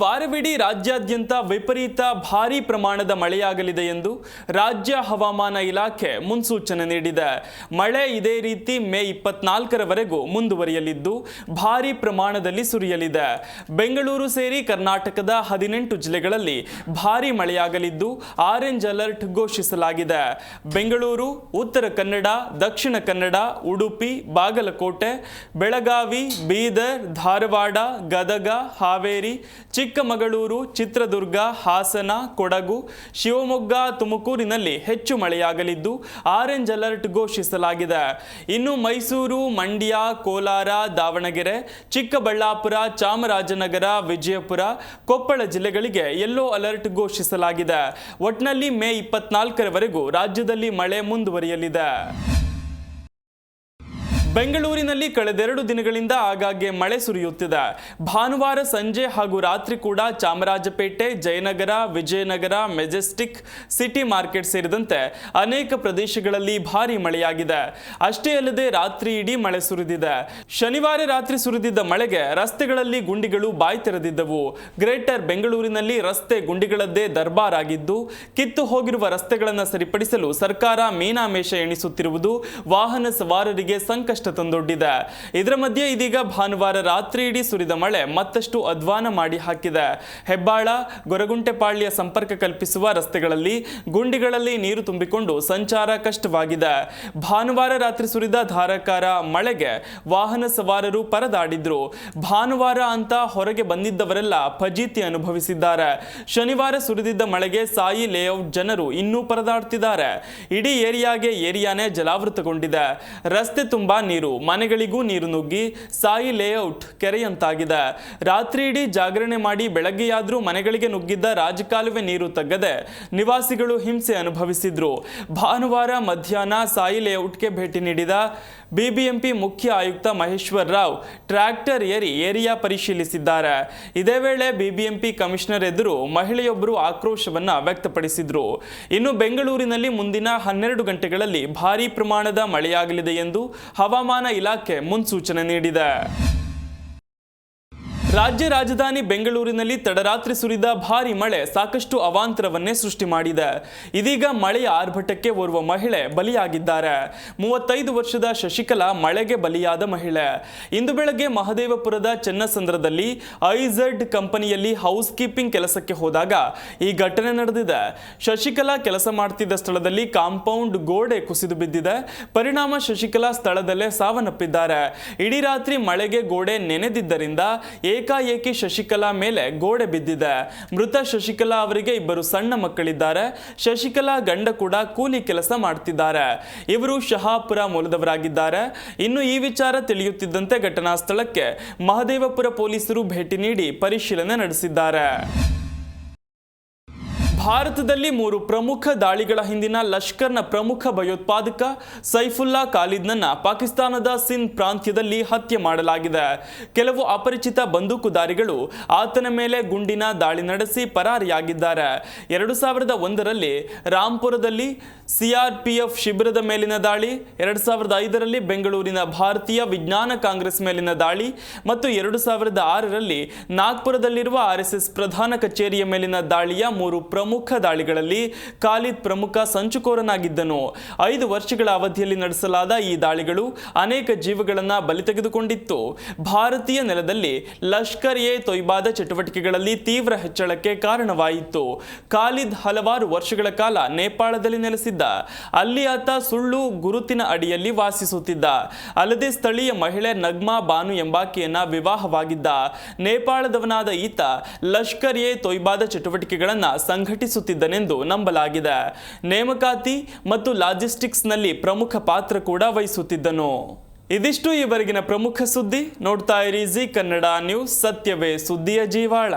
ವಾರವಿಡೀ ರಾಜ್ಯಾದ್ಯಂತ ವಿಪರೀತ ಭಾರೀ ಪ್ರಮಾಣದ ಮಳೆಯಾಗಲಿದೆ ಎಂದು ರಾಜ್ಯ ಹವಾಮಾನ ಇಲಾಖೆ ಮುನ್ಸೂಚನೆ ನೀಡಿದೆ. ಮಳೆ ಇದೇ ರೀತಿ ಮೇ ಇಪ್ಪತ್ನಾಲ್ಕರವರೆಗೂ ಮುಂದುವರಿಯಲಿದ್ದು, ಭಾರೀ ಪ್ರಮಾಣದಲ್ಲಿ ಸುರಿಯಲಿದೆ. ಬೆಂಗಳೂರು ಸೇರಿ ಕರ್ನಾಟಕದ ಹದಿನೆಂಟು ಜಿಲ್ಲೆಗಳಲ್ಲಿ ಭಾರೀ ಮಳೆಯಾಗಲಿದ್ದು, ಆರೆಂಜ್ ಅಲರ್ಟ್ ಘೋಷಿಸಲಾಗಿದೆ. ಬೆಂಗಳೂರು, ಉತ್ತರ ಕನ್ನಡ, ದಕ್ಷಿಣ ಕನ್ನಡ, ಉಡುಪಿ, ಬಾಗಲಕೋಟೆ, ಬೆಳಗಾವಿ, ಬೀದರ್, ಧಾರವಾಡ, ಗದಗ, ಹಾವೇರಿ ಚಿಕ್ಕಮಗಳೂರು, ಚಿತ್ರದುರ್ಗ, ಹಾಸನ, ಕೊಡಗು, ಶಿವಮೊಗ್ಗ, ತುಮಕೂರಿನಲ್ಲಿ ಹೆಚ್ಚು ಮಳೆಯಾಗಲಿದ್ದು ಆರೆಂಜ್ ಅಲರ್ಟ್ ಘೋಷಿಸಲಾಗಿದೆ. ಇನ್ನು ಮೈಸೂರು, ಮಂಡ್ಯ, ಕೋಲಾರ, ದಾವಣಗೆರೆ, ಚಿಕ್ಕಬಳ್ಳಾಪುರ, ಚಾಮರಾಜನಗರ, ವಿಜಯಪುರ, ಕೊಪ್ಪಳ ಜಿಲ್ಲೆಗಳಿಗೆ ಯೆಲ್ಲೋ ಅಲರ್ಟ್ ಘೋಷಿಸಲಾಗಿದೆ. ಒಟ್ನಲ್ಲಿ ಮೇ ಇಪ್ಪತ್ನಾಲ್ಕರವರೆಗೂ ರಾಜ್ಯದಲ್ಲಿ ಮಳೆ ಮುಂದುವರಿಯಲಿದೆ. ಬೆಂಗಳೂರಿನಲ್ಲಿ ಕಳೆದೆರಡು ದಿನಗಳಿಂದ ಆಗಾಗ್ಗೆ ಮಳೆ ಸುರಿಯುತ್ತಿದೆ. ಭಾನುವಾರ, ಸಂಜೆ ಹಾಗೂ ರಾತ್ರಿ ಕೂಡ Chamarajpet, Jayanagar, Vijayanagar, Majestic city market ಸೇರಿದಂತೆ ಅನೇಕ ಪ್ರದೇಶಗಳಲ್ಲಿ ಭಾರೀ ಮಳೆಯಾಗಿದೆ. ಅಷ್ಟೇ ಅಲ್ಲದೆ ರಾತ್ರಿ ಇಡೀ ಮಳೆ ಸುರಿದಿದೆ. ಶನಿವಾರ ರಾತ್ರಿ ಸುರಿದಿದ್ದ ಮಳೆಗೆ ರಸ್ತೆಗಳಲ್ಲಿ ಗುಂಡಿಗಳು ಬಾಯಿ ತೆರೆದಿದ್ದವು. ಗ್ರೇಟರ್ ಬೆಂಗಳೂರಿನಲ್ಲಿ ರಸ್ತೆ ಗುಂಡಿಗಳದ್ದೇ ದರ್ಬಾರ್ ಆಗಿದ್ದು, ಕಿತ್ತು ಹೋಗಿರುವ ರಸ್ತೆಗಳನ್ನು ಸರಿಪಡಿಸಲು ಸರ್ಕಾರ ಮೀನಾಮೇಷ ಎಣಿಸುತ್ತಿರುವುದು ವಾಹನ ಸವಾರರಿಗೆ ಸಂಕಷ್ಟ ತಂದೊಡ್ಡಿದೆ. ಇದರ ಮಧ್ಯೆ ಇದೀಗ ಭಾನುವಾರ ರಾತ್ರಿ ಇಡೀ ಸುರಿದ ಮಳೆ ಮತ್ತಷ್ಟು ಅಧ್ವಾನ ಮಾಡಿ ಹಾಕಿದೆ. ಹೆಬ್ಬಾಳ, ಗೊರಗುಂಟೆಪಾಳ್ಯ ಸಂಪರ್ಕ ಕಲ್ಪಿಸುವ ರಸ್ತೆಗಳಲ್ಲಿ ಗುಂಡಿಗಳಲ್ಲಿ ನೀರು ತುಂಬಿಕೊಂಡು ಸಂಚಾರ ಕಷ್ಟವಾಗಿದೆ. ಭಾನುವಾರ ರಾತ್ರಿ ಸುರಿದ ಧಾರಾಕಾರ ಮಳೆಗೆ ವಾಹನ ಸವಾರರು ಪರದಾಡಿದ್ರು. ಭಾನುವಾರ ಅಂತ ಹೊರಗೆ ಬಂದಿದ್ದವರೆಲ್ಲ ಫಜೀತಿ ಅನುಭವಿಸಿದ್ದಾರೆ. ಶನಿವಾರ ಸುರಿದಿದ್ದ ಮಳೆಗೆ ಸಾಯಿ ಲೇಔಟ್ ಜನರು ಇನ್ನೂ ಪರದಾಡ್ತಿದ್ದಾರೆ. ಇಡೀ ಏರಿಯಾಗೆ ಏರಿಯಾನೇ ಜಲಾವೃತಗೊಂಡಿದೆ. ರಸ್ತೆ ತುಂಬಾ ನೀರು, ಮನೆಗಳಿಗೂ ನೀರು ನುಗ್ಗಿ ಸಾಯಿ ಲೇಔಟ್ ಕೆರೆಯಂತಾಗಿದೆ. ರಾತ್ರಿ ಇಡೀ ಜಾಗರಣೆ ಮಾಡಿ ಬೆಳಗ್ಗೆಯಾದರೂ ಮನೆಗಳಿಗೆ ನುಗ್ಗಿದ್ದ ರಾಜಕಾಲುವೆ ನೀರು ತಗ್ಗದೆ ನಿವಾಸಿಗಳು ಹಿಂಸೆ ಅನುಭವಿಸಿದ್ರು. ಭಾನುವಾರ ಮಧ್ಯಾಹ್ನ ಸಾಯಿ ಲೇಔಟ್ಗೆ ಭೇಟಿ ನೀಡಿದ ಬಿಬಿಎಂಪಿ ಮುಖ್ಯ ಆಯುಕ್ತ ಮಹೇಶ್ವರ್ ರಾವ್ ಟ್ರ್ಯಾಕ್ಟರ್ ಏರಿ ಏರಿಯಾ ಪರಿಶೀಲಿಸಿದ್ದಾರೆ. ಇದೇ ವೇಳೆ ಬಿಬಿಎಂಪಿ ಕಮಿಷನರ್ ಎದುರು ಮಹಿಳೆಯೊಬ್ಬರು ಆಕ್ರೋಶವನ್ನು ವ್ಯಕ್ತಪಡಿಸಿದ್ರು. ಇನ್ನು ಬೆಂಗಳೂರಿನಲ್ಲಿ ಮುಂದಿನ ಹನ್ನೆರಡು ಗಂಟೆಗಳಲ್ಲಿ ಭಾರೀ ಪ್ರಮಾಣದ ಮಳೆಯಾಗಲಿದೆ ಎಂದು ಹವಾಮಾನ ಇಲಾಖೆ ಮುನ್ಸೂಚನೆ ನೀಡಿದೆ. ರಾಜ್ಯ ರಾಜಧಾನಿ ಬೆಂಗಳೂರಿನಲ್ಲಿ ತಡರಾತ್ರಿ ಸುರಿದ ಭಾರಿ ಮಳೆ ಸಾಕಷ್ಟು ಅವಾಂತರವನ್ನೇ ಸೃಷ್ಟಿ ಮಾಡಿದೆ. ಇದೀಗ ಮಳೆಯ ಆರ್ಭಟಕ್ಕೆ ಓರ್ವ ಮಹಿಳೆ ಬಲಿಯಾಗಿದ್ದಾರೆ. ಮೂವತ್ತೈದು ವರ್ಷದ ಶಶಿಕಲಾ ಮಳೆಗೆ ಬಲಿಯಾದ ಮಹಿಳೆ. ಇಂದು ಬೆಳಗ್ಗೆ ಮಹದೇವಪುರದ ಚೆನ್ನಸಂದ್ರದಲ್ಲಿ ಐಝಡ್ ಕಂಪನಿಯಲ್ಲಿ ಹೌಸ್ ಕೀಪಿಂಗ್ ಕೆಲಸಕ್ಕೆ ಹೋದಾಗ ಈ ಘಟನೆ ನಡೆದಿದೆ. ಶಶಿಕಲಾ ಕೆಲಸ ಮಾಡ್ತಿದ್ದ ಸ್ಥಳದಲ್ಲಿ ಕಾಂಪೌಂಡ್ ಗೋಡೆ ಕುಸಿದು ಬಿದ್ದಿದೆ. ಪರಿಣಾಮ ಶಶಿಕಲಾ ಸ್ಥಳದಲ್ಲೇ ಸಾವನ್ನಪ್ಪಿದ್ದಾರೆ. ಇಡೀ ರಾತ್ರಿ ಮಳೆಗೆ ಗೋಡೆ ನೆನೆದಿದ್ದರಿಂದ ಏಕಾಏಕಿ ಶಶಿಕಲಾ ಮೇಲೆ ಗೋಡೆ ಬಿದ್ದಿದೆ. ಮೃತ ಶಶಿಕಲಾ ಅವರಿಗೆ ಇಬ್ಬರು ಸಣ್ಣ ಮಕ್ಕಳಿದ್ದಾರೆ. ಶಶಿಕಲಾ ಗಂಡ ಕೂಡ ಕೂಲಿ ಕೆಲಸ ಮಾಡ್ತಿದ್ದಾರೆ. ಇವರು ಶಹಾಪುರ ಮೂಲದವರಾಗಿದ್ದಾರೆ. ಇನ್ನು ಈ ವಿಚಾರ ತಿಳಿಯುತ್ತಿದ್ದಂತೆ ಘಟನಾ ಸ್ಥಳಕ್ಕೆ ಮಹದೇವಪುರ ಪೊಲೀಸರು ಭೇಟಿ ನೀಡಿ ಪರಿಶೀಲನೆ ನಡೆಸಿದ್ದಾರೆ. ಭಾರತದಲ್ಲಿ ಮೂರು ಪ್ರಮುಖ ದಾಳಿಗಳ ಹಿಂದಿನ ಲಷ್ಕರ್ನ ಪ್ರಮುಖ ಭಯೋತ್ಪಾದಕ ಸೈಫುಲ್ಲಾ ಖಾಲಿದ್ನನ್ನ ಪಾಕಿಸ್ತಾನದ ಸಿಂಧ್ ಪ್ರಾಂತ್ಯದಲ್ಲಿ ಹತ್ಯೆ ಮಾಡಲಾಗಿದೆ. ಕೆಲವು ಅಪರಿಚಿತ ಬಂದೂಕುದಾರಿಗಳು ಆತನ ಮೇಲೆ ಗುಂಡಿನ ದಾಳಿ ನಡೆಸಿ ಪರಾರಿಯಾಗಿದ್ದಾರೆ. ಎರಡು ಸಾವಿರದ ಒಂದರಲ್ಲಿ ರಾಂಪುರದಲ್ಲಿ ಸಿಆರ್ಪಿಎಫ್ ಶಿಬಿರದ ಮೇಲಿನ ದಾಳಿ, ಎರಡು ಸಾವಿರದ ಐದರಲ್ಲಿ ಬೆಂಗಳೂರಿನ ಭಾರತೀಯ ವಿಜ್ಞಾನ ಕಾಂಗ್ರೆಸ್ ಮೇಲಿನ ದಾಳಿ ಮತ್ತು ಎರಡು ಸಾವಿರದ ಆರರಲ್ಲಿ ನಾಗ್ಪುರದಲ್ಲಿರುವ ಆರ್ಎಸ್ಎಸ್ ಪ್ರಧಾನ ಕಚೇರಿಯ ಮೇಲಿನ ದಾಳಿಯ ಮೂರು ಪ್ರಮುಖ ದಾಳಿಗಳಲ್ಲಿ ಖಾಲಿದ್ ಪ್ರಮುಖ ಸಂಚುಕೋರನಾಗಿದ್ದನು. ಐದು ವರ್ಷಗಳ ಅವಧಿಯಲ್ಲಿ ನಡೆಸಲಾದ ಈ ದಾಳಿಗಳು ಅನೇಕ ಜೀವಗಳನ್ನು ಬಲಿ ತೆಗೆದುಕೊಂಡಿತ್ತು. ಭಾರತೀಯ ನೆಲದಲ್ಲಿ ಲಷ್ಕರ್ ಎ ತೊಯ್ಬಾದ ಚಟುವಟಿಕೆಗಳಲ್ಲಿ ತೀವ್ರ ಹೆಚ್ಚಳಕ್ಕೆ ಕಾರಣವಾಯಿತು. ಖಾಲಿದ್ ಹಲವಾರು ವರ್ಷಗಳ ಕಾಲ ನೇಪಾಳದಲ್ಲಿ ನೆಲೆಸಿದ್ದ. ಅಲ್ಲಿ ಆತ ಸುಳ್ಳು ಗುರುತಿನ ಅಡಿಯಲ್ಲಿ ವಾಸಿಸುತ್ತಿದ್ದ. ಅಲ್ಲದೆ ಸ್ಥಳೀಯ ಮಹಿಳೆ ನಗ್ಮಾ ಬಾನು ಎಂಬಾಕೆಯನ್ನ ವಿವಾಹವಾಗಿದ್ದ. ನೇಪಾಳದವನಾದ ಈತ ಲಷ್ಕರ್ ಎ ತೊಯ್ಬಾದ ಚಟುವಟಿಕೆಗಳನ್ನು ಸಂಘಟಿಸುತ್ತಿದ್ದನೆಂದು ನಂಬಲಾಗಿದೆ. ನೇಮಕಾತಿ ಮತ್ತು ಲಾಜಿಸ್ಟಿಕ್ಸ್ನಲ್ಲಿ ಪ್ರಮುಖ ಪಾತ್ರ ಕೂಡ ವಹಿಸುತ್ತಿದ್ದನು. ಇದಿಷ್ಟು ಈವರೆಗಿನ ಪ್ರಮುಖ ಸುದ್ದಿ. ನೋಡ್ತಾ ಇರಿ ಜಿ ಕನ್ನಡ ನ್ಯೂಸ್, ಸತ್ಯವೇ ಸುದ್ದಿಯ ಜೀವಾಳ.